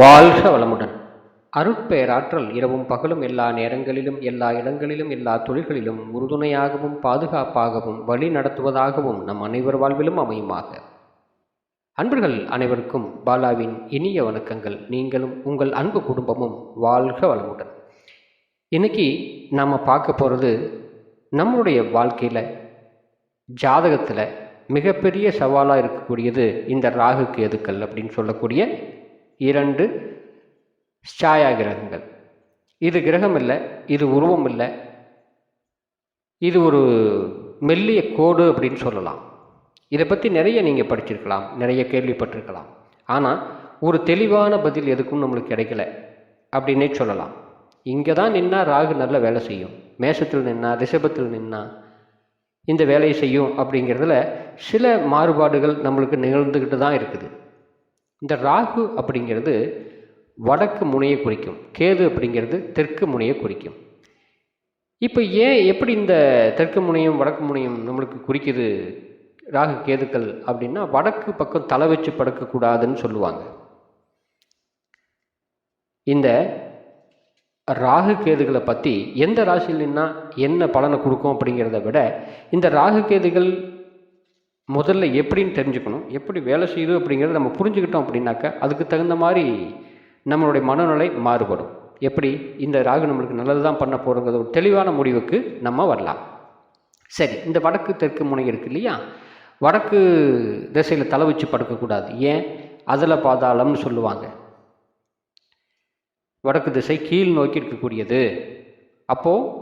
வாழ்க வளமுடன். அருட்பேராற்றல் இரவும் பகலும் எல்லா நேரங்களிலும் எல்லா இடங்களிலும் எல்லா தொழில்களிலும் உறுதுணையாகவும் பாதுகாப்பாகவும் வழி நடத்துவதாகவும் நம் அனைவர் வாழ்விலும் அமையுமாக. அன்பர்கள் அனைவருக்கும் பாலாவின் இனிய வணக்கங்கள். நீங்களும் உங்கள் அன்பு குடும்பமும் வாழ்க வளமுடன். இன்னைக்கு நாம் பார்க்க போகிறது நம்மளுடைய வாழ்க்கையில் ஜாதகத்தில் மிகப்பெரிய சவாலாக இருக்கக்கூடியது இந்த ராகு கேதுக்கள் அப்படின்னு சொல்லக்கூடிய இரண்டு சாயா கிரகங்கள் இது கிரகம் இல்லை இது உருவம் இல்லை இது ஒரு மெல்லிய கோடு அப்படின்னு சொல்லலாம். இதை பற்றி நிறைய நீங்கள் படிச்சிருக்கலாம் நிறைய கேள்விப்பட்டிருக்கலாம். ஆனால் ஒரு தெளிவான பதில் எதுக்கும் நம்மளுக்கு கிடைக்கல அப்படின்னே சொல்லலாம். இங்கே தான் நின்னா ராகு நல்ல வேலை செய்யும். மேஷத்தில் நின்னா ரிஷபத்தில் நின்னா இந்த வேலையை செய்யும் அப்படிங்கிறதுல சில மாறுபாடுகள் நம்மளுக்கு நிகழ்ந்துக்கிட்டு தான் இருக்குது. இந்த ராகு அப்படிங்கிறது வடக்கு முனையை குறிக்கும். கேது அப்படிங்கிறது தெற்கு முனையை குறிக்கும். இப்போ ஏன் எப்படி இந்த தெற்கு முனையும் வடக்கு முனையும் நம்மளுக்கு குறிக்குது ராகு கேதுக்கள் அப்படின்னா வடக்கு பக்கம் தலை வச்சு படுக்கக்கூடாதுன்னு சொல்லுவாங்க. இந்த ராகு கேதுகளை பற்றி எந்த ராசியிலன்னா என்ன பலனை கொடுக்கும் அப்படிங்கிறத விட இந்த ராகு கேதுகள் முதல்ல எப்படின்னு தெரிஞ்சுக்கணும். எப்படி வேலை செய்யுது அப்படிங்கிறத நம்ம புரிஞ்சுக்கிட்டோம் அப்படின்னாக்கா அதுக்கு தகுந்த மாதிரி நம்மளுடைய மனநிலை மாறுபடும். எப்படி? இந்த ராகு நம்மளுக்கு நல்லது தான் பண்ண போகிறோங்கிறது ஒரு தெளிவான முடிவுக்கு நம்ம வரலாம். சரி இந்த வடக்கு தெற்கு முனை இருக்கு இல்லையா? வடக்கு திசையில் தலை வச்சு படுக்கக்கூடாது. ஏன்? அதில் பாதாளம்னு சொல்லுவாங்க. வடக்கு திசை கீழ் நோக்கி இருக்கக்கூடியது. அப்போது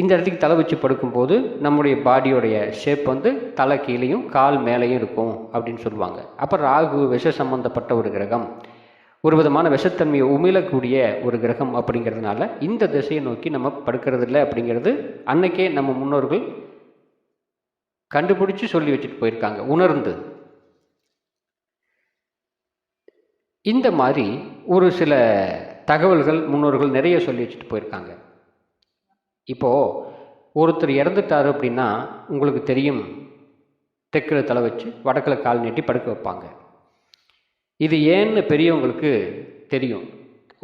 இந்த இடத்துக்கு தலை வச்சு படுக்கும்போது நம்முடைய பாடியோடைய ஷேப் வந்து தலை கீழேயும் கால் மேலேயும் இருக்கும் அப்படின்னு சொல்லுவாங்க. அப்போ ராகு விஷ சம்பந்தப்பட்ட ஒரு கிரகம். ஒரு விதமான விஷத்தன்மையை உமிழக்கூடிய ஒரு கிரகம் அப்படிங்கிறதுனால இந்த திசையை நோக்கி நம்ம படுக்கிறது இல்லை அப்படிங்கிறது அன்னைக்கே நம்ம முன்னோர்கள் கண்டுபிடிச்சு சொல்லி வச்சுட்டு போயிருக்காங்க. உணர்ந்து. இந்த மாதிரி ஒரு சில தகவல்கள் முன்னோர்கள் நிறைய சொல்லி வச்சுட்டு போயிருக்காங்க. இப்போது ஒருத்தர் இறந்துட்டார் அப்படின்னா உங்களுக்கு தெரியும். தெற்கில் தலை வச்சு வடக்கில் கால் நீட்டி படுக்க வைப்பாங்க. இது ஏன்னு பெரியவங்களுக்கு தெரியும்.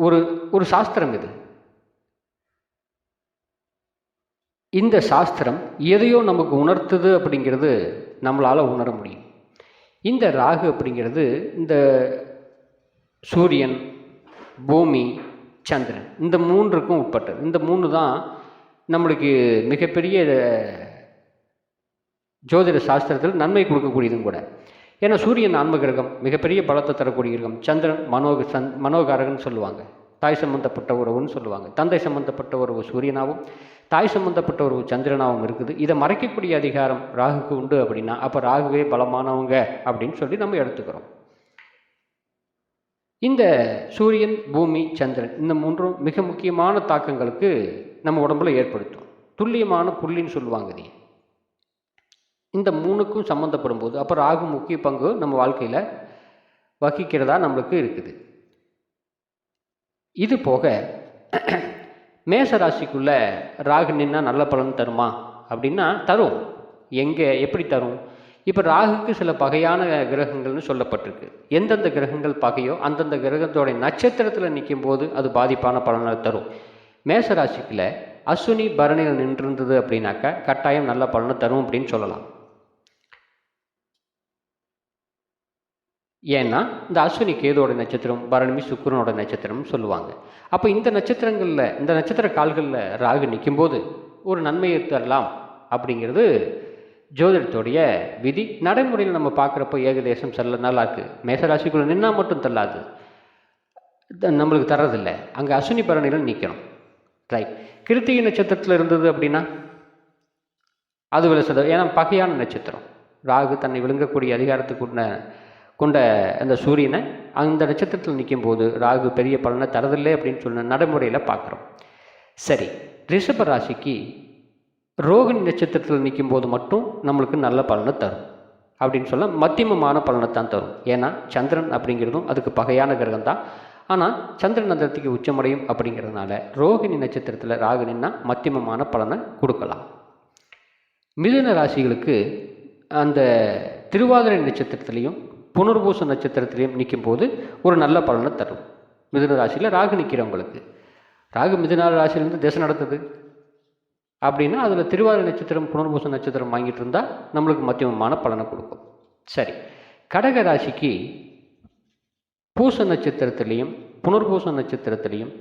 ஒரு ஒரு சாஸ்திரம் இது. இந்த சாஸ்திரம் எதையோ நமக்கு உணர்த்துது அப்படிங்கிறது நம்மளால் உணர முடியும். இந்த ராகு அப்படிங்கிறது இந்த சூரியன் பூமி சந்திரன் இந்த மூன்றுக்கும் உட்பட்டது. இந்த மூணு தான் நம்மளுக்கு மிகப்பெரிய ஜோதிட சாஸ்திரத்தில் நன்மை கொடுக்கக்கூடியதும் கூட. ஏன்னா சூரியன் ஆன்ம கிரகம் மிகப்பெரிய பலத்தை தரக்கூடிய கிரகம். சந்திரன் மனோக சந் மனோகாரகன் சொல்லுவாங்க. தாய் சம்பந்தப்பட்ட உறவுன்னு சொல்லுவாங்க. தந்தை சம்பந்தப்பட்ட உறவு சூரியனாகவும் தாய் சம்பந்தப்பட்ட உறவு சந்திரனாகவும் இருக்குது. இதை மறைக்கக்கூடிய அதிகாரம் ராகுக்கு உண்டு அப்படின்னா அப்போ ராகுவே பலமானவங்க அப்படின்னு சொல்லி நம்ம எடுத்துக்கிறோம். இந்த சூரியன் பூமி சந்திரன் இந்த மூன்றும் மிக முக்கியமான தாக்கங்களுக்கு நம்ம உடம்புல ஏற்படுத்தும். துல்லியமான புள்ளின்னு சொல்லுவாங்க இது இந்த மூணுக்கும் சம்மந்தப்படும் போது அப்போ ராகு முக்கிய பங்கு நம்ம வாழ்க்கையில் வகிக்கிறதா நம்மளுக்கு இருக்குது. இது போக மேச ராசிக்குள்ளே ராகு நின்னா நல்ல பலன் தருமா? அப்படின்னா தரும். எங்கே எப்படி தரும்? இப்போ ராகுக்கு சில பகையான கிரகங்கள்னு சொல்லப்பட்டிருக்கு. எந்தெந்த கிரகங்கள் பகையோ அந்தந்த கிரகத்தோடைய நட்சத்திரத்தில் நிற்கும் போது அது பாதிப்பான பலனை தரும். மேச அஸ்வினி பரணியில் நின்றிருந்தது அப்படின்னாக்கா கட்டாயம் நல்ல பலனை தரும் அப்படின்னு சொல்லலாம். ஏன்னா இந்த அஸ்வினி கேதோட நட்சத்திரம் பரணமி சுக்கரனோட நட்சத்திரம்னு சொல்லுவாங்க. அப்போ இந்த நட்சத்திரங்களில் இந்த நட்சத்திர கால்களில் ராகு நிற்கும்போது ஒரு நன்மையை தரலாம் அப்படிங்கிறது ஜோதிடத்துடைய விதி நடைமுறையில் நம்ம பார்க்குறப்போ ஏகதேசம் செல்ல நல்லா இருக்குது மேசராசிக்குள்ளே நின்னால் மட்டும் தள்ளாது. நம்மளுக்கு தர்றதில்லை. அங்கே அஸ்வினி பரணியில் நிற்கணும் ரைட் கிருத்திகை நட்சத்திரத்தில் இருந்தது அப்படின்னா அது விளசது ஏன்னா பகையான நட்சத்திரம். ராகு தன்னை விழுங்கக்கூடிய அதிகாரத்துக்குள்ள கொண்ட அந்த சூரியனை அந்த நட்சத்திரத்தில் நிற்கும் போது ராகு பெரிய பலனை தரதில்லை அப்படின்னு சொன்ன நடைமுறையில் பார்க்குறோம். சரி. ரிஷப ராசிக்கு ரோகிணி நட்சத்திரத்தில் நிற்கும் போது மட்டும் நம்மளுக்கு நல்ல பலனை தரும். அப்படின்னு சொல்ல மத்தியமமான பலனை தான் தரும். ஏன்னா சந்திரன் அப்படிங்கிறதும் அதுக்கு பகையான கிரகம் தான். ஆனால் சந்திரன் நந்திரத்துக்கு உச்சமடையும் அப்படிங்கிறதுனால ரோகிணி நட்சத்திரத்தில் ராகு மத்தியமமான பலனை கொடுக்கலாம். மிதுன ராசிகளுக்கு அந்த திருவாதிரை நட்சத்திரத்திலையும் புனர்பூச நட்சத்திரத்திலையும் நிற்கும் போது ஒரு நல்ல பலனை தரும். மிதுன ராசியில் ராகு நிற்கிறவங்களுக்கு ராகு மிதுன ராசியிலேருந்து திசை நடத்துது. அப்படின்னா அதில் திருவாரூர் நட்சத்திரம் புனர்பூச நட்சத்திரம் வாங்கிட்டு இருந்தால் நம்மளுக்கு மத்தியமமான பலனை கொடுக்கும். சரி. கடக ராசிக்கு பூச நட்சத்திரத்துலேயும் புனர்பூச நட்சத்திரத்துலேயும்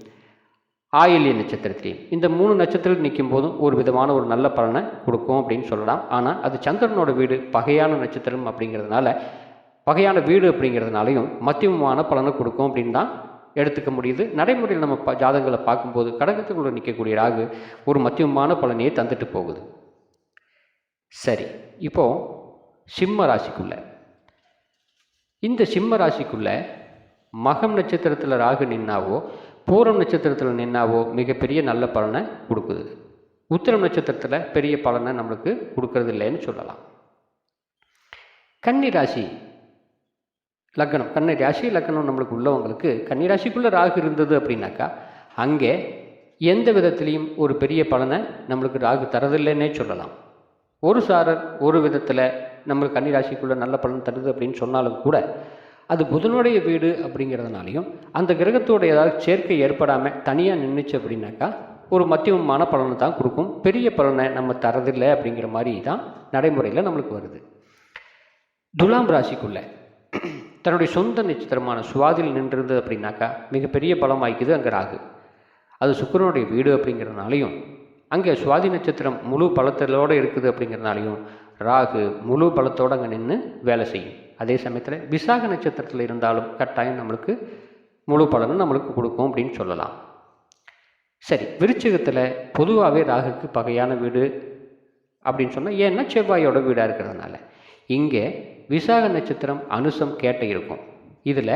ஆயில்ய நட்சத்திரத்திலையும் இந்த மூணு நட்சத்திரம் நிற்கும் போதும் ஒரு விதமான ஒரு நல்ல பலனை கொடுக்கும் அப்படின்னு சொல்லலாம். ஆனால் அது சந்திரனோட வீடு பகையான நட்சத்திரம் அப்படிங்கிறதுனால பகையான வீடு அப்படிங்கிறதுனாலையும் மத்தியமமான பலனை கொடுக்கும் அப்படின்னு தான் எடுத்துக்க முடியுது. நடைமுறையில் நம்ம ப ஜாதகங்களை பார்க்கும்போது கடகத்துக்குள்ளே நிற்கக்கூடிய ராகு ஒரு மத்தியமான பலனையே தந்துட்டு போகுது. சரி இப்போ சிம்ம ராசிக்குள்ள. இந்த சிம்ம ராசிக்குள்ள மகம் நட்சத்திரத்தில் ராகு நின்னாவோ பூரம் நட்சத்திரத்தில் நின்னாவோ மிகப்பெரிய நல்ல பலனை கொடுக்குது. உத்திரம் நட்சத்திரத்தில் பெரிய பலனை நம்மளுக்கு கொடுக்கறது இல்லைன்னு சொல்லலாம். கன்னி ராசி லக்னம் கண்ணை ராசி லக்னம் நம்மளுக்கு உள்ளவங்களுக்கு கன்னி ராசிக்குள்ளே ராகு இருந்தது அப்படின்னாக்கா அங்கே எந்த விதத்துலேயும் ஒரு பெரிய பலனை நம்மளுக்கு ராகு தரதில்லைன்னே சொல்லலாம். ஒரு சாரர் ஒரு விதத்தில் நம்மளுக்கு கன்னி ராசிக்குள்ளே நல்ல பலன் தருது அப்படின்னு சொன்னாலும் கூட அது புதனுடைய வீடு அப்படிங்கிறதுனாலையும் அந்த கிரகத்தோட ஏதாவது சேர்க்கை ஏற்படாமல் தனியாக நின்றுச்சு அப்படின்னாக்கா ஒரு மத்தியமமான பலனை தான் கொடுக்கும். பெரிய பலனை நம்ம தரதில்லை அப்படிங்கிற மாதிரி தான் நடைமுறையில் நம்மளுக்கு வருது. துலாம் ராசிக்குள்ளே தன்னுடைய சொந்த நட்சத்திரமான சுவாதியில் நின்றிருந்தது அப்படின்னாக்கா மிகப்பெரிய பலம் வாய்க்குது அங்கே ராகு. அது சுக்கரனுடைய வீடு அப்படிங்கிறதுனாலையும் அங்கே சுவாதி நட்சத்திரம் முழு பலத்திலோடு இருக்குது அப்படிங்கிறதுனாலையும் ராகு முழு பலத்தோடு அங்கே நின்று வேலை செய்யும். அதே சமயத்தில் விசாக நட்சத்திரத்தில் இருந்தாலும் கட்டாயம் நம்மளுக்கு முழு பலனும் நம்மளுக்கு கொடுக்கும் அப்படின்னு சொல்லலாம். சரி விருச்சிகத்தில் பொதுவாகவே ராகுக்கு பகையான வீடு அப்படின்னு சொன்னால் ஏன்னா செவ்வாயோட வீடாக இருக்கிறதுனால. இங்கே விசாக நட்சத்திரம் அனுசம் கேட்ட இருக்கும். இதில்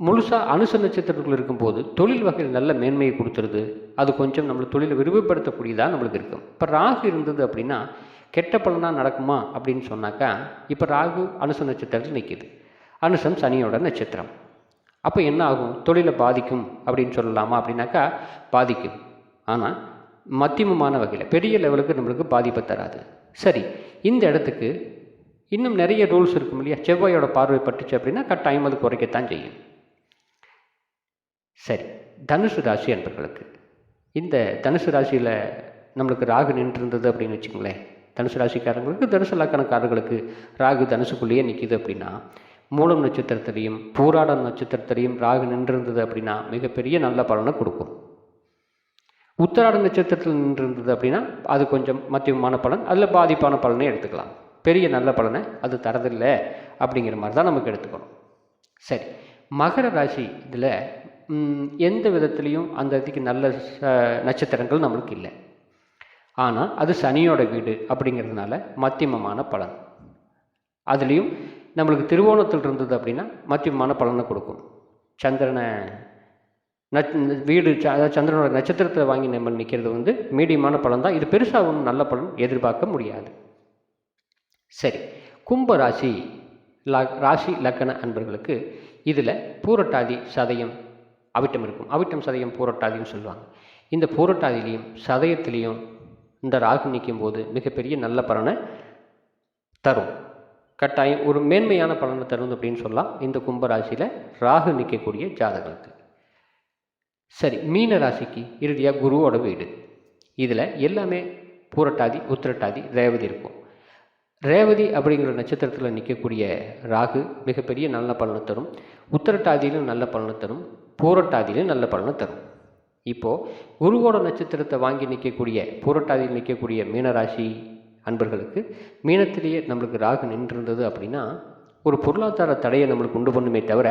முழுசாக அனுச நட்சத்திரத்தில் இருக்கும்போது தொழில் வகையில் நல்ல மேன்மையை கொடுத்துருது. அது கொஞ்சம் நம்மளை தொழிலை விரிவுபடுத்தக்கூடியதாக நம்மளுக்கு இருக்கும். இப்போ ராகு இருந்தது அப்படின்னா கெட்ட பலனாக நடக்குமா அப்படின்னு சொன்னாக்கா இப்போ ராகு அனுச நட்சத்திரத்தில் நிற்கிது அனுசம் சனியோட நட்சத்திரம். அப்போ என்ன ஆகும்? தொழிலை பாதிக்கும் அப்படின்னு சொல்லலாமா அப்படின்னாக்கா பாதிக்கும். ஆனால் மத்தியமமான வகையில் பெரிய லெவலுக்கு நம்மளுக்கு பாதிப்பை தராது. சரி இந்த இடத்துக்கு இன்னும் நிறைய ரூல்ஸ் இருக்கும் இல்லையா? செவ்வாயோட பார்வை பட்டுச்சு அப்படின்னா கட்டாயம் அது குறைக்கத்தான் செய்யும். சரி தனுசு ராசி அன்பர்களுக்கு இந்த தனுசு ராசியில் நம்மளுக்கு ராகு நின்றுருந்தது அப்படின்னு வச்சுக்கோங்களேன். தனுசு ராசிக்காரங்களுக்கு தனுசு லக்கணக்காரர்களுக்கு ராகு தனுசுக்குள்ளேயே நிற்கிது அப்படின்னா மூலம் நட்சத்திரத்திலையும் பூராடம் நட்சத்திரத்திலையும் ராகு நின்றிருந்தது அப்படின்னா மிகப்பெரிய நல்ல பலனை கொடுக்கும். உத்தராட நட்சத்திரத்தில் நின்றிருந்தது அப்படின்னா அது கொஞ்சம் மத்தியமான பலன் அதில் பாதிப்பான பலனை எடுத்துக்கலாம். பெரிய நல்ல பலனை அது தரதில்லை அப்படிங்கிற மாதிரி தான் நமக்கு எடுத்துக்கணும். சரி மகர ராசி இதில் எந்த விதத்துலேயும் அந்த இதுக்கு நல்ல நட்சத்திரங்கள் நம்மளுக்கு இல்லை. ஆனால் அது சனியோட வீடு அப்படிங்கிறதுனால மத்தியமமான பலன். அதுலேயும் நம்மளுக்கு திருவோணத்தில் இருந்தது அப்படின்னா மத்தியமமான பலனை கொடுக்கும். சந்திரனை நட் வீடு அதாவது சந்திரனோட நட்சத்திரத்தில் வாங்கி நம்ம நிற்கிறது வந்து மீடியமான பலன் தான். இது பெருசாக ஒன்றும் நல்ல பலன் எதிர்பார்க்க முடியாது. சரி. கும்ப ராசி ல ராசி லக்கண அன்பர்களுக்கு இதில் பூரட்டாதி சதயம் அவிட்டம் இருக்கும். அவிட்டம் சதயம் பூரட்டாதின்னு சொல்லுவாங்க. இந்த பூரட்டாதிலையும் சதயத்திலையும் இந்த ராகு நிற்கும் போது மிகப்பெரிய நல்ல பலனை தரும். கட்டாயம் ஒரு மேன்மையான பலனை தரும் அப்படின்னு சொல்லலாம். இந்த கும்பராசியில் ராகு நிற்கக்கூடிய ஜாதகங்களுக்கு சரி மீன ராசிக்கு இறுதியாக குருவோட வீடு. இதில் எல்லாமே பூரட்டாதி உத்திரட்டாதி ரேவதி இருக்கும். ரேவதி அப்படிங்கிற நட்சத்திரத்தில் நிற்கக்கூடிய ராகு மிகப்பெரிய நல்ல பலனை தரும். உத்தரட்டாதியிலும் நல்ல பலனை தரும். பூரட்டாதியிலும் நல்ல பலனை தரும். இப்போது குருவோட நட்சத்திரத்தை வாங்கி நிற்கக்கூடிய பூரட்டாதியில் நிற்கக்கூடிய மீனராசி அன்பர்களுக்கு மீனத்திலேயே நம்மளுக்கு ராகு நின்றிருந்தது அப்படின்னா ஒரு பொருளாதார தடையை நம்மளுக்கு உண்டு பண்ணுமே தவிர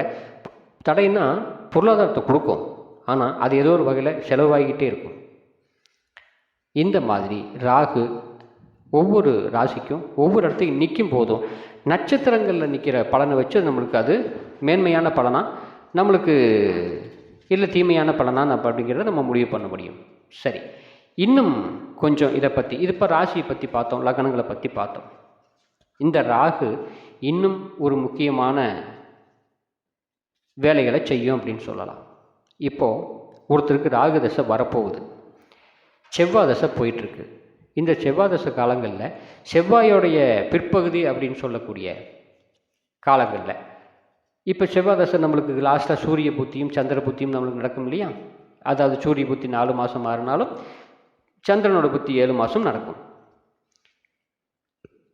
தடைன்னா பொருளாதாரத்தை கொடுக்கும். ஆனால் அது ஏதோ ஒரு வகையில் செலவாகிக்கிட்டே இருக்கும். இந்த மாதிரி ராகு ஒவ்வொரு ராசிக்கும் ஒவ்வொரு இடத்துக்கும் நிற்கும் போதும். நட்சத்திரங்களில் நிற்கிற பலனை வச்சு நம்மளுக்கு அது மேன்மையான பலனாக நம்மளுக்கு இல்லை தீமையான பலனா நம்ம அப்படிங்கிறத நம்ம முடிவு பண்ண முடியும். சரி. இன்னும் கொஞ்சம் இதை பற்றி இது இப்போ ராசியை பற்றி பார்த்தோம் லக்னங்களை பற்றி பார்த்தோம். இந்த ராகு இன்னும் ஒரு முக்கியமான வேலைகளை செய்யும் அப்படின்னு சொல்லலாம். இப்போது ஒருத்தருக்கு ராகு தசை வரப்போகுது. செவ்வாய் தசை போயிட்டுருக்கு. இந்த செவ்வாதச காலங்களில் செவ்வாயோடைய பிற்பகுதி அப்படின்னு சொல்லக்கூடிய காலங்களில். இப்போ செவ்வாதசை நம்மளுக்கு லாஸ்ட்டாக சூரிய புத்தியும் சந்திர புத்தியும் நம்மளுக்கு நடக்கும் இல்லையா? அதாவது சூரிய புத்தி நாலு மாதம் மாறினாலும் சந்திரனோட புத்தி ஏழு மாதம் நடக்கும்.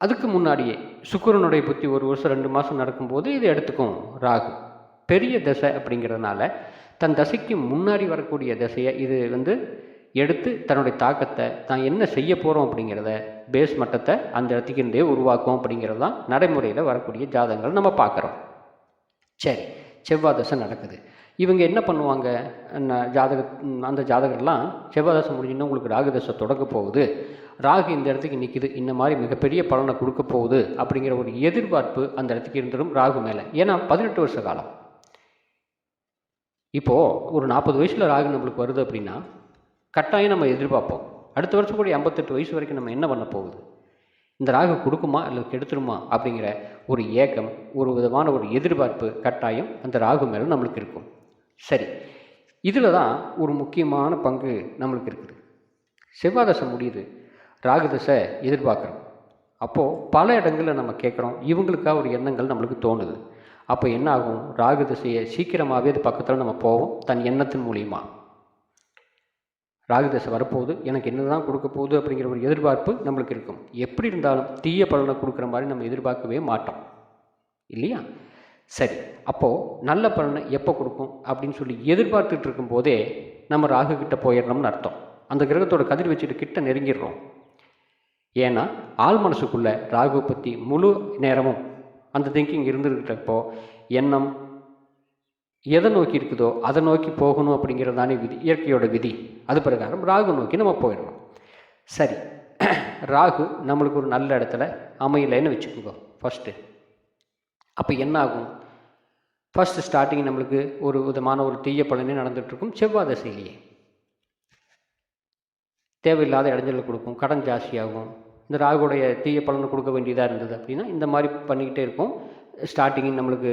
அதுக்கு முன்னாடியே சுக்கரனுடைய புத்தி ஒரு வருஷம் ரெண்டு மாதம் நடக்கும்போது இது எடுத்துக்கும் ராகு. பெரிய தசை அப்படிங்கிறதுனால தன் தசைக்கு முன்னாடி வரக்கூடிய தசையை இது வந்து எடுத்து தன்னுடைய தாக்கத்தை தான் என்ன செய்ய போகிறோம் அப்படிங்கிறத பேஸ் மட்டத்தை அந்த இடத்துக்கு இருந்தே உருவாக்கும் அப்படிங்கிறது தான் நடைமுறையில் வரக்கூடிய ஜாதகங்கள் நம்ம பார்க்குறோம். சரி செவ்வாய் தசை நடக்குது. இவங்க என்ன பண்ணுவாங்க? ந- ஜாதக அந்த ஜாதகர்லாம் செவ்வாய் தசை முடிஞ்சுன்னா உங்களுக்கு ராகு தசை தொடக்க போகுது. ராகு இந்த இடத்துக்கு நிற்கிது இந்த மாதிரி மிகப்பெரிய பலனை கொடுக்க போகுது அப்படிங்கிற ஒரு எதிர்பார்ப்பு அந்த இடத்துக்கு இருந்துடும் ராகு மேலே. ஏன்னா பதினெட்டு வருஷ காலம். இப்போது ஒரு நாற்பது வயசில் ராகு நம்மளுக்கு வருது அப்படின்னா கட்டாயம் நம்ம எதிர்பார்ப்போம். அடுத்த வருஷம் கூட ஐம்பத்தெட்டு வயசு வரைக்கும் நம்ம என்ன பண்ண போகுது? இந்த ராகு கொடுக்குமா இல்லை கெடுத்துருமா அப்படிங்கிற ஒரு ஏக்கம் ஒரு விதமான ஒரு எதிர்பார்ப்பு கட்டாயம் அந்த ராகு மேலே நம்மளுக்கு இருக்கும். சரி. இதில் தான் ஒரு முக்கியமான பங்கு நம்மளுக்கு இருக்குது. செவ்வாய் தசை முடியுது. ராகு தசை எதிர்பார்க்குறோம். அப்போது பல இடங்களில் நம்ம கேட்குறோம். இவங்களுக்காக ஒரு எண்ணங்கள் நம்மளுக்கு தோணுது. அப்போ என்ன ஆகும்? ராகு திசையை சீக்கிரமாகவே அது பக்கத்தில் நம்ம போவோம். தன் எண்ணத்தின் மூலியமாக ராகு தசை வரப்போகுது எனக்கு என்னதான் கொடுக்க போகுது அப்படிங்கிற ஒரு எதிர்பார்ப்பு நம்மளுக்கு இருக்கும். எப்படி இருந்தாலும் தீய பலனை கொடுக்குற மாதிரி நம்ம எதிர்பார்க்கவே மாட்டோம். இல்லையா? சரி அப்போது நல்ல பலனை எப்போ கொடுக்கும் அப்படின்னு சொல்லி எதிர்பார்த்துட்டு இருக்கும்போதே நம்ம ராகு கிட்ட போயிடணும்னு அர்த்தம். அந்த கிரகத்தோட கதிர் வச்சுட்டு கிட்ட நெருங்கிடுறோம். ஏன்னா ஆள் மனசுக்குள்ளே ராகு பற்றி முழு நேரமும் அந்த திங்கிங் இருந்துருக்கிறப்போ எண்ணம் எதை நோக்கி இருக்குதோ அதை நோக்கி போகணும் அப்படிங்கிறது தானே விதி இயற்கையோட விதி. அது பிரகாரம் ராகு நோக்கி நம்ம போயிடணும். சரி ராகு நம்மளுக்கு ஒரு நல்ல இடத்துல அமையலைன்னு வச்சுக்கோங்க ஃபஸ்ட்டு அப்போ என்ன ஆகும் ஃபஸ்ட்டு ஸ்டார்டிங் நம்மளுக்கு ஒரு விதமான ஒரு தீய பலனே நடந்துகிட்ருக்கும் செவ்வாய் தசையிலேயே. தேவையில்லாத இடைஞ்சலை கொடுக்கும் கடன் ஜாஸ்தியாகும். இந்த ராகுடைய தீய பலனை கொடுக்க வேண்டியதாக இருந்தது அப்படின்னா இந்த மாதிரி பண்ணிக்கிட்டே இருக்கும் ஸ்டார்டிங் நம்மளுக்கு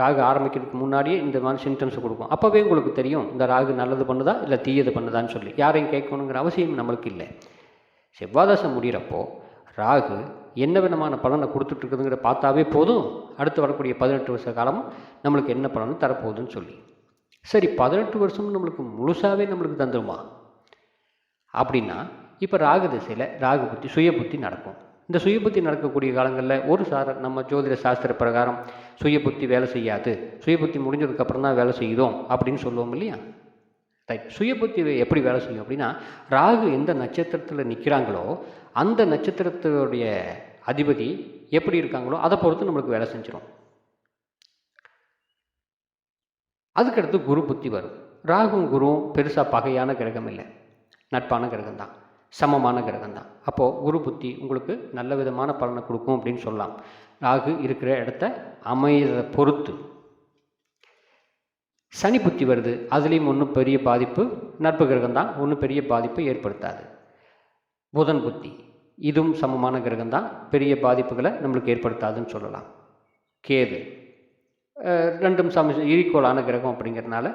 ராகு ஆரம்பிக்கிறதுக்கு முன்னாடியே இந்த மாதிரி சிம்டம்ஸ் கொடுக்கும். அப்போவே உங்களுக்கு தெரியும் இந்த ராகு நல்லது பண்ணுதா இல்லை தீயது பண்ணுதான்னு சொல்லி. யாரையும் கேட்கணுங்கிற அவசியம் நம்மளுக்கு இல்லை. செவ்வாதாசம் முடிகிறப்போ ராகு என்ன விதமான பலனை கொடுத்துட்ருக்குதுங்கிற பார்த்தாவே போதும். அடுத்து வரக்கூடிய பதினெட்டு வருஷ காலமும் நம்மளுக்கு என்ன பலன் தரப்போகுதுன்னு சொல்லி. சரி பதினெட்டு வருஷமும் நம்மளுக்கு முழுசாகவே நம்மளுக்கு தந்துடுமா அப்படின்னா இப்போ ராகு திசையில் ராகு புத்தி சுய புத்தி நடக்கும். இந்த சுயபுத்தி நடக்கக்கூடிய காலங்களில் ஒரு சார நம்ம ஜோதிட சாஸ்திர பிரகாரம் சுயபுத்தி வேலை செய்யாது. சுயபுத்தி முடிஞ்சதுக்கப்புறம் தான் வேலை செய்யுதோம் அப்படின்னு சொல்லுவோம் இல்லையா? ரைட் சுயபுத்தி எப்படி வேலை செய்யும் அப்படின்னா ராகு எந்த நட்சத்திரத்தில் நிற்கிறாங்களோ அந்த நட்சத்திரத்துடைய அதிபதி எப்படி இருக்காங்களோ அதை பொறுத்து நம்மளுக்கு வேலை செஞ்சிடும் அதுக்கடுத்து குரு புத்தி வரும். ராகும் குருவும் பெருசாக பகையான கிரகம் இல்லை. நட்பான கிரகம் தான் சமமான கிரகம் தான் அப்போது குரு புத்தி உங்களுக்கு நல்ல விதமான பலனை கொடுக்கும் அப்படின்னு சொல்லலாம். ராகு இருக்கிற இடத்த அமையதை பொறுத்து. சனி புத்தி வருது. அதுலேயும் ஒன்றும் பெரிய பாதிப்பு நட்பு கிரகம் தான் ஒன்றும் பெரிய பாதிப்பு ஏற்படுத்தாது. புதன் புத்தி இதுவும் சமமான கிரகம் தான் பெரிய பாதிப்புகளை நம்மளுக்கு ஏற்படுத்தாதுன்னு சொல்லலாம். கேது ரெண்டும் சம ஈக்குவலான கிரகம் அப்படிங்கிறதுனால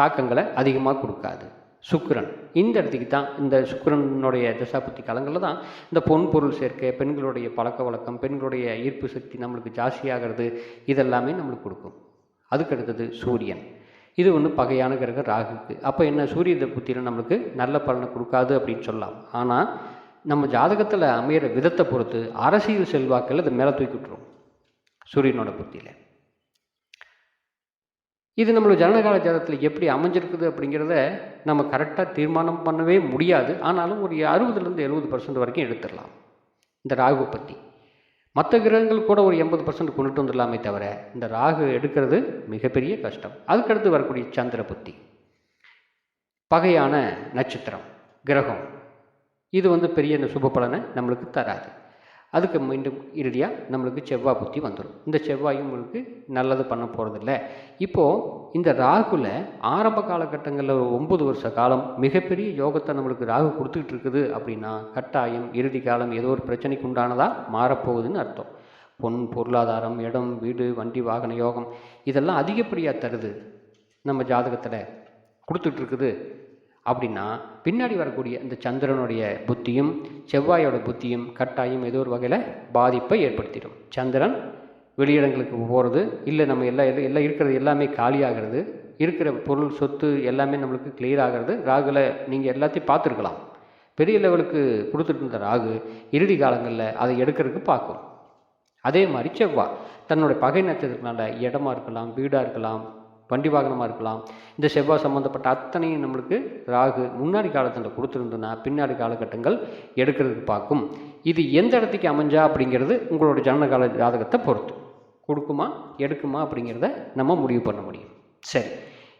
தாக்கங்களை அதிகமாக கொடுக்காது. சுக்கிரன். இந்த இடத்துக்கு தான் இந்த சுக்கரனுடைய தசாபுத்தி காலங்களில் தான் இந்த பொன் பொருள் சேர்க்கை பெண்களுடைய பழக்க வழக்கம் பெண்களுடைய ஈர்ப்பு சக்தி நம்மளுக்கு ஜாஸ்தியாகிறது இதெல்லாமே நம்மளுக்கு கொடுக்கும். அதுக்கு அடுத்தது சூரியன். இது ஒன்று பகையான கிரகம் ராகுக்கு. அப்போ என்ன சூரிய புத்தியில் நம்மளுக்கு நல்ல பலனை கொடுக்காது அப்படின்னு சொல்லலாம். ஆனால் நம்ம ஜாதகத்தில் அமையிற விதத்தை பொறுத்து அரசியல் செல்வாக்கில் அதை மேலே தூக்கி விட்டுரும் சூரியனோட புத்தியில். இது நம்மளோட ஜனனகால ஜாதகத்தில் எப்படி அமைஞ்சிருக்குது அப்படிங்கிறத நம்ம கரெக்டாக தீர்மானம் பண்ணவே முடியாது. ஆனாலும் ஒரு அறுபதுலேருந்து எழுபது பர்சன்ட் வரைக்கும் எடுத்துடலாம். இந்த ராகு பற்றி மற்ற கிரகங்கள் கூட ஒரு எண்பது பர்சன்ட் கொண்டுட்டு வந்துடலாமே தவிர இந்த ராகு எடுக்கிறது மிகப்பெரிய கஷ்டம். அதுக்கடுத்து வரக்கூடிய சந்திர புத்தி. பகையான நட்சத்திரம் கிரகம். இது வந்து பெரிய சுப பலனை நம்மளுக்கு தராது. அதுக்கு மீண்டும் இறுதியாக நம்மளுக்கு செவ்வாய் புத்தி வந்துடும் இந்த செவ்வாயும் உங்களுக்கு நல்லது பண்ண போகிறதில்ல இப்போது இந்த ராகுல ஆரம்ப காலகட்டங்களில் ஒரு ஒம்பது வருஷ காலம் மிகப்பெரிய யோகத்தை நம்மளுக்கு ராகு கொடுத்துக்கிட்டு இருக்குது அப்படின்னா கட்டாயம் இறுதி காலம் ஏதோ ஒரு பிரச்சனைக்கு உண்டானதாக மாறப்போகுதுன்னு அர்த்தம். பொன் பொருளாதாரம் இடம் வீடு வண்டி வாகன யோகம் இதெல்லாம் அதிகப்படியாக தருது நம்ம ஜாதகத்தில் கொடுத்துட்ருக்குது அப்படின்னா பின்னாடி வரக்கூடிய இந்த சந்திரனுடைய புத்தியும் செவ்வாயோட புத்தியும் கட்டாயம் ஏதோ ஒரு வகையில் பாதிப்பை ஏற்படுத்திடும். சந்திரன் வெளியிடங்களுக்கு போகிறது இல்லை நம்ம எல்லா எல்லாம் எல்லாம் இருக்கிறது எல்லாமே காலியாகிறது இருக்கிற பொருள் சொத்து எல்லாமே நம்மளுக்கு கிளியர் ஆகிறது. ராகுல நீங்கள் எல்லாத்தையும் பார்த்துருக்கலாம். பெரிய லெவலுக்கு கொடுத்துட்டு இருந்த ராகு இறுதி காலங்களில் அதை எடுக்கிறதுக்கு பார்க்கும். அதே மாதிரி செவ்வாய் தன்னுடைய பகை நட்சத்திரத்தினால இடமா இருக்கலாம் வீடாக இருக்கலாம் வண்டி வாகனமாக இருக்கலாம். இந்த செவ்வாய் சம்மந்தப்பட்ட அத்தனையும் நம்மளுக்கு ராகு முன்னாடி காலத்தில் கொடுத்துருந்ததுன்னா பின்னாடி காலகட்டங்கள் எடுக்கிறதுக்கு பார்க்கும். இது எந்த இடத்துக்கு அமைஞ்சா அப்படிங்கிறது உங்களோட ஜனனகால ஜாதகத்தை பொறுத்து. கொடுக்குமா எடுக்குமா அப்படிங்கிறத நம்ம முடிவு பண்ண முடியும். சரி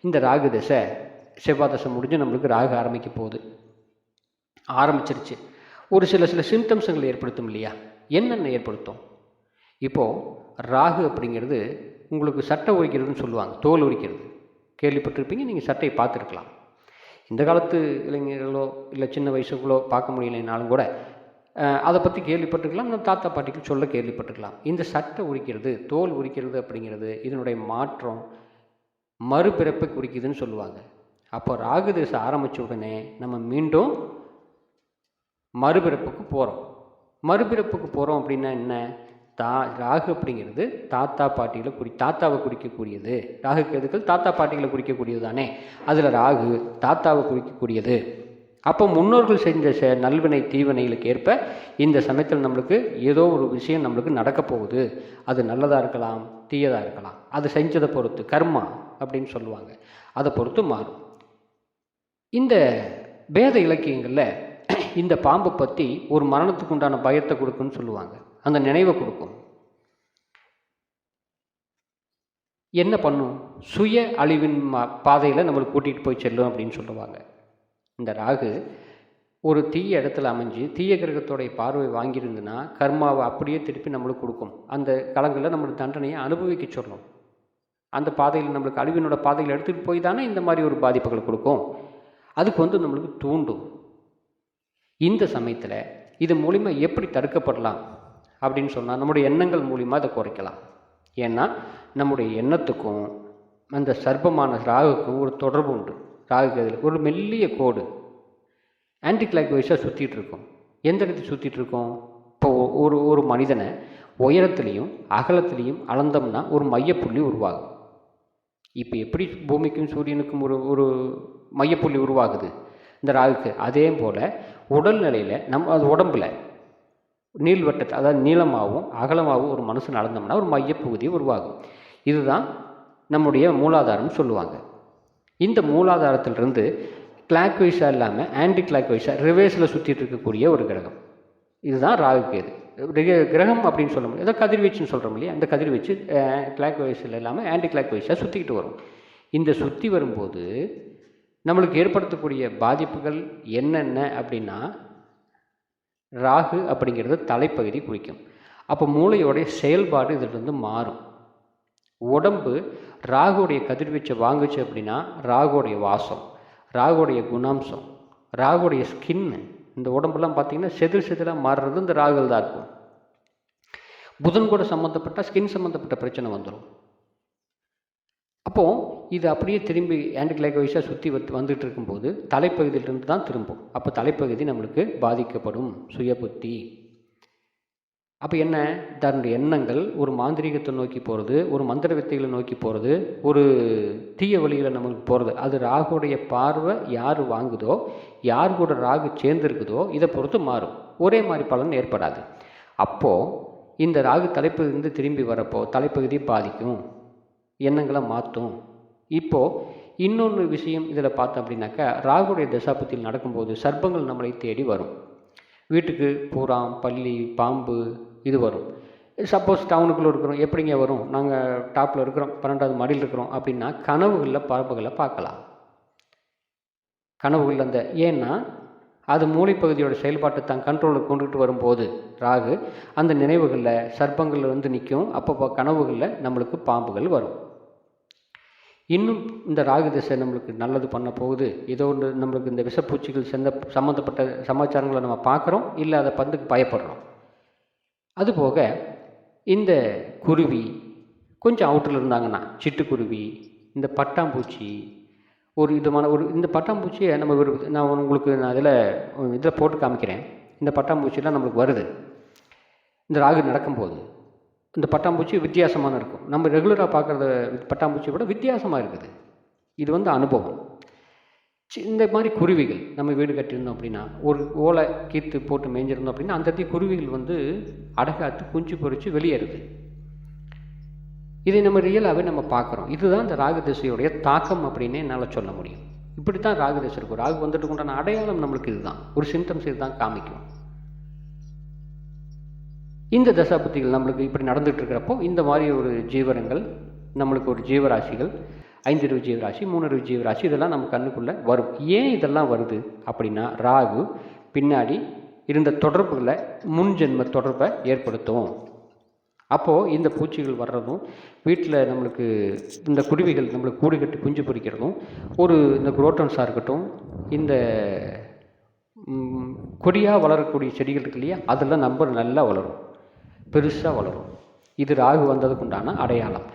இந்த ராகு தசை செவ்வாய் தசை முடிஞ்சு நம்மளுக்கு ராகு ஆரம்பிக்க போகுது. ஆரம்பிச்சிருச்சு. ஒரு சில சில சிம்டம்ஸுங்களை ஏற்படுத்தும் இல்லையா? என்னென்ன ஏற்படுத்தும்? இப்போது ராகு அப்படிங்கிறது உங்களுக்கு சட்டை உரிக்கிறதுன்னு சொல்லுவாங்க தோல் உரிக்கிறது. கேள்விப்பட்டிருப்பீங்க நீங்கள் சட்டையை பார்த்துருக்கலாம். இந்த காலத்து இளைஞர்களோ இல்லை சின்ன வயசுகளோ பார்க்க முடியலைனாலும் கூட அதை பற்றி கேள்விப்பட்டிருக்கலாம் நம்ம தாத்தா பாட்டிக்கு சொல்ல கேள்விப்பட்டிருக்கலாம். இந்த சட்டை உரிக்கிறது தோல் உரிக்கிறது அப்படிங்கிறது இதனுடைய மாற்றம் மறுபிறப்பை குறிக்குதுன்னு சொல்லுவாங்க. அப்போ ராகு திசை ஆரம்பித்த உடனே நம்ம மீண்டும் மறுபிறப்புக்கு போகிறோம் மறுபிறப்புக்கு போகிறோம் அப்படின்னா என்ன? தா ராகு அப்படிங்கிறது தாத்தா பாட்டிகளை குறி தாத்தாவை குறிக்கக்கூடியது ராகு கேதுக்கள் தாத்தா பாட்டிகளை குறிக்கக்கூடியது தானே. அதில் ராகு தாத்தாவை குறிக்கக்கூடியது அப்போ முன்னோர்கள் செஞ்ச செ நல்வினை தீவினைகளுக்கு ஏற்ப இந்த சமயத்தில் நம்மளுக்கு ஏதோ ஒரு விஷயம் நம்மளுக்கு நடக்க போகுது. அது நல்லதாக இருக்கலாம் தீயதாக இருக்கலாம். அது செஞ்சதை பொறுத்து கர்மா அப்படின்னு சொல்லுவாங்க. அதை பொறுத்து மாறும். இந்த வேத இலக்கியங்களில் இந்த பாம்பை பற்றி ஒரு மரணத்துக்கு உண்டான பயத்தை கொடுக்குன்னு சொல்லுவாங்க. அந்த நினைவை கொடுக்கும். என்ன பண்ணும்? சுய அழிவின் பாதையில் நம்மளுக்கு கூட்டிகிட்டு போய் செல்லும் அப்படின்னு சொல்லுவாங்க. இந்த ராகு ஒரு தீய இடத்துல அமைஞ்சு தீய கிரகத்தோடைய பார்வை வாங்கியிருந்துன்னா கர்மாவை அப்படியே திருப்பி நம்மளுக்கு கொடுக்கும். அந்த களங்களில் நம்மளுக்கு தண்டனையை அனுபவிக்க சொல்லணும் அந்த பாதையில் நம்மளுக்கு அழிவினோட பாதையில் எடுத்துகிட்டு போய் தானே இந்த மாதிரி ஒரு பாதிப்புகளை கொடுக்கும். அதுக்கு வந்து நம்மளுக்கு தூண்டும். இந்த சமயத்தில் இது மூலிமா எப்படி தடுக்கப்படலாம்? அப்படின்னு சொன்னால் நம்முடைய எண்ணங்கள் மூலிமா அதை குறைக்கலாம். ஏன்னா நம்முடைய எண்ணத்துக்கும் அந்த சர்ப்பமான ராகுக்கும் ஒரு தொடர்பு உண்டு. ராகு கேதுல ஒரு மெல்லிய கோடு. ஆன்டி கிளாக் வைஸாக சுற்றிட்டு இருக்கோம். எந்த இடத்துல சுற்றிட்டு இருக்கோம்? இப்போ ஒரு ஒரு மனிதனை உயரத்துலேயும் அகலத்துலேயும் அளந்தோம்னா ஒரு மையப்புள்ளி உருவாகும். இப்போ எப்படி பூமிக்கும் சூரியனுக்கும் ஒரு ஒரு மையப்புள்ளி உருவாகுது? இந்த ராகுக்கு. அதே போல் உடல்நிலையில் நம்ம அது உடம்பில். நீள்வட்டத்தை அதாவது நீளமாகவும் அகலமாகவும் ஒரு மனுஷன் நடந்தோம்னா ஒரு மையப்பகுதி உருவாகும். இதுதான் நம்முடைய மூலாதாரம்னு சொல்லுவாங்க. இந்த மூலாதாரத்திலிருந்து கிளாக் வைஸாக இல்லாமல் ஆன்டி கிளாக் வைஸாக ரிவேஸில் சுற்றிட்டு இருக்கக்கூடிய ஒரு கிரகம். இதுதான் ராகு கிரகம் அப்படின்னு சொல்ல முடியும் ஏதோ கதிர்வீச்சுன்னு சொல்கிறோம் இல்லையா? அந்த கதிர்வீச்சு கிளாக் வைஸில் இல்லாமல் ஆன்டி கிளாக் வைஸாக சுற்றிக்கிட்டு வரும். இந்த சுற்றி வரும்போது நம்மளுக்கு ஏற்படுத்தக்கூடிய பாதிப்புகள் என்னென்ன அப்படின்னா ராகு அப்படிங்கிறது தலைப்பகுதி குறிக்கும். அப்போ மூளையோடைய செயல்பாடு இதிலிருந்து மாறும். உடம்பு ராகுடைய கதிர்வீச்சை வாங்குச்சு அப்படின்னா ராகுடைய வாசம் ராகுடைய குணாம்சம் ராகுடைய ஸ்கின்னு இந்த உடம்புலாம் பார்த்திங்கன்னா செதில் செதிலாக மாறுறது இந்த ராகுகள் தான் இருக்கும். புதன் கூட சம்மந்தப்பட்ட ஸ்கின் சம்மந்தப்பட்ட பிரச்சனை வந்துடும் அப்போது இது அப்படியே திரும்பி ஆன்டிகிளாக் வைஸாக சுற்றி வந்து வந்துட்டு இருக்கும்போது தலைப்பகுதியிலிருந்து தான் திரும்பும். அப்போ தலைப்பகுதி நம்மளுக்கு பாதிக்கப்படும் சுய புத்தி அப்போ என்ன? தன்னுடைய எண்ணங்கள் ஒரு மாந்திரீகத்தை நோக்கி போகிறது ஒரு மந்திர வித்தைகளை நோக்கி போகிறது ஒரு தீய வழியில் நம்மளுக்கு போகிறது அது ராகுடைய பார்வை யார் வாங்குதோ யார் கூட ராகு சேர்ந்துருக்குதோ இதை பொறுத்து மாறும். ஒரே மாதிரி பலன் ஏற்படாது. அப்போது இந்த ராகு தலைப்பகுதி திரும்பி வரப்போ தலைப்பகுதி பாதிக்கும். எண்ணங்களை மாற்றும். இப்போது இன்னொன்று விஷயம் இதில் பார்த்தோம் அப்படின்னாக்கா ராகுடைய தசாபத்தில் நடக்கும்போது சர்ப்பங்கள் நம்மளை தேடி வரும். வீட்டுக்கு பூராம் பள்ளி பாம்பு இது வரும். சப்போஸ் டவுனுக்குள்ளே இருக்கிறோம் எப்படிங்க வரும்? நாங்கள் டாப்பில் இருக்கிறோம் பன்னெண்டாவது மாடியில் இருக்கிறோம் அப்படின்னா கனவுகளில் பாம்புகளை பார்க்கலாம். கனவுகள் அந்த ஏன்னா அது மூளைப்பகுதியோட செயல்பாட்டை தான் கண்ட்ரோலுக்கு கொண்டுகிட்டு வரும்போது ராகு அந்த நினைவுகளில் சர்ப்பங்கள் வந்து நிற்கும் அப்பப்போ கனவுகளில் நம்மளுக்கு பாம்புகள் வரும். இன்னும் இந்த ராகு திசை நம்மளுக்கு நல்லது பண்ண போகுது. ஏதோ ஒன்று நம்மளுக்கு இந்த விஷப்பூச்சிகள் செந்த சம்மந்தப்பட்ட சமாச்சாரங்களை நம்ம பார்க்குறோம். இல்லை அதை பந்துக்கு பயப்படுறோம். அதுபோக இந்த குருவி கொஞ்சம் அவுட்டரில் இருந்தாங்கன்னா சிட்டுக்குருவி இந்த பட்டாம்பூச்சி ஒரு விதமான ஒரு இந்த பட்டாம்பூச்சியை நம்ம ஒரு நான் உங்களுக்கு நான் இதில் இதில் போட்டு காமிக்கிறேன். இந்த பட்டாம்பூச்சிலாம் நம்மளுக்கு வருது. இந்த ராகு நடக்கும்போது இந்த பட்டாம்பூச்சி வித்தியாசமான இருக்கும். நம்ம ரெகுலராக பார்க்குறத பட்டாம்பூச்சியை விட வித்தியாசமாக இருக்குது. இது வந்து அனுபவம். சி- இந்த மாதிரி குருவிகள் நம்ம வீடு கட்டியிருந்தோம் அப்படின்னா ஒரு ஓலை கீத்து போட்டு மேய்ஞ்சிருந்தோம் அப்படின்னா அந்த இடத்துல குருவிகள் வந்து அடகாத்து குஞ்சு பொறிச்சு வெளியேறுது. இதை நம்ம ரியலாகவே நம்ம பார்க்குறோம். இதுதான் இந்த ராகு திசையுடைய தாக்கம் அப்படின்னு என்னால் சொல்ல முடியும். இப்படி தான் ராகு திசை இருக்கும். ராகு வந்துட்டு உண்டான அடையாளம் நம்மளுக்கு இதுதான். ஒரு சிம்டம்ஸ் இதுதான் காமிக்கும். இந்த தசாபுத்திகள் நம்மளுக்கு இப்படி நடந்துகிட்டு இருக்கிறப்போ இந்த மாதிரி ஒரு ஜீவனங்கள் நம்மளுக்கு ஒரு ஜீவராசிகள் ஐந்தறிவு ஜீவராசி மூணறிவு ஜீவராசி இதெல்லாம் நம்ம கண்ணுக்குள்ளே வரும். ஏன் இதெல்லாம் வருது அப்படின்னா ராகு பின்னாடி இருந்த தொடர்புகளை முன்ஜென்ம தொடர்பை ஏற்படுத்தும். அப்போது இந்த பூச்சிகள் வர்றதும் வீட்டில் நம்மளுக்கு இந்த குருவிகள் நம்மளுக்கு கூடு கட்டி குஞ்சு பொறிக்கிறதும் ஒரு இந்த குரோட்டன்ஸாக இருக்கட்டும் இந்த கொடியாக வளரக்கூடிய செடிகள் இருக்கு இல்லையா அதெல்லாம் நம்ம நல்லா வளரும். பெருசாக வளரும். இது ராகு வந்ததுக்கு உண்டான அடையாளம்.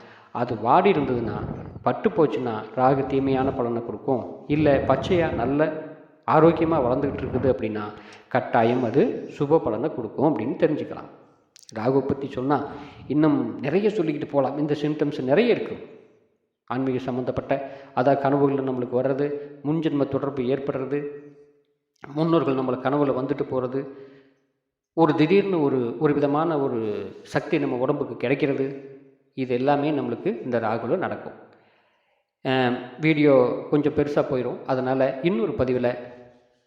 அது வாடி இருந்ததுன்னா பட்டு போச்சுன்னா ராகு தீமையான பலனை கொடுக்கும். இல்லை பச்சையாக நல்ல ஆரோக்கியமாக வளர்ந்துக்கிட்டு இருக்குது அப்படின்னா கட்டாயம் அது சுப பலனை கொடுக்கும் அப்படின்னு தெரிஞ்சுக்கலாம். ராகுவை பற்றி சொன்னால் இன்னும் நிறைய சொல்லிக்கிட்டு போகலாம் இந்த சிம்டம்ஸ் நிறைய இருக்குது ஆன்மீக சம்மந்தப்பட்ட அதான் கனவுகளில் நம்மளுக்கு வர்றது முன்ஜென்ம தொடர்பு ஏற்படுறது முன்னோர்கள் நம்மளை கனவுல வந்துட்டு போகிறது ஒரு திடீர்னு ஒரு ஒரு விதமான ஒரு சக்தி நம்ம உடம்புக்கு கிடைக்கிறது. இது எல்லாமே நம்மளுக்கு இந்த ராகுல நடக்கும். வீடியோ கொஞ்சம் பெருசாக போயிடும் அதனால் இன்னொரு பதிவில்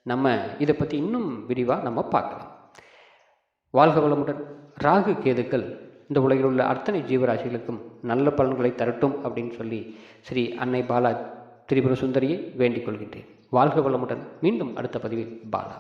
நம்ம இதை பற்றி இன்னும் விரிவாக நம்ம பார்க்கலாம். வாழ்க வளமுடன். ராகு கேதுக்கள் இந்த உலகில் உள்ள அத்தனை ஜீவராசிகளுக்கும் நல்ல பலன்களை தரட்டும் அப்படின்னு சொல்லி ஸ்ரீ அன்னை பாலா திரிபுர சுந்தரியை வேண்டிக் கொள்கின்றேன். வாழ்க வளமுடன். மீண்டும் அடுத்த பதிவில் பாலா.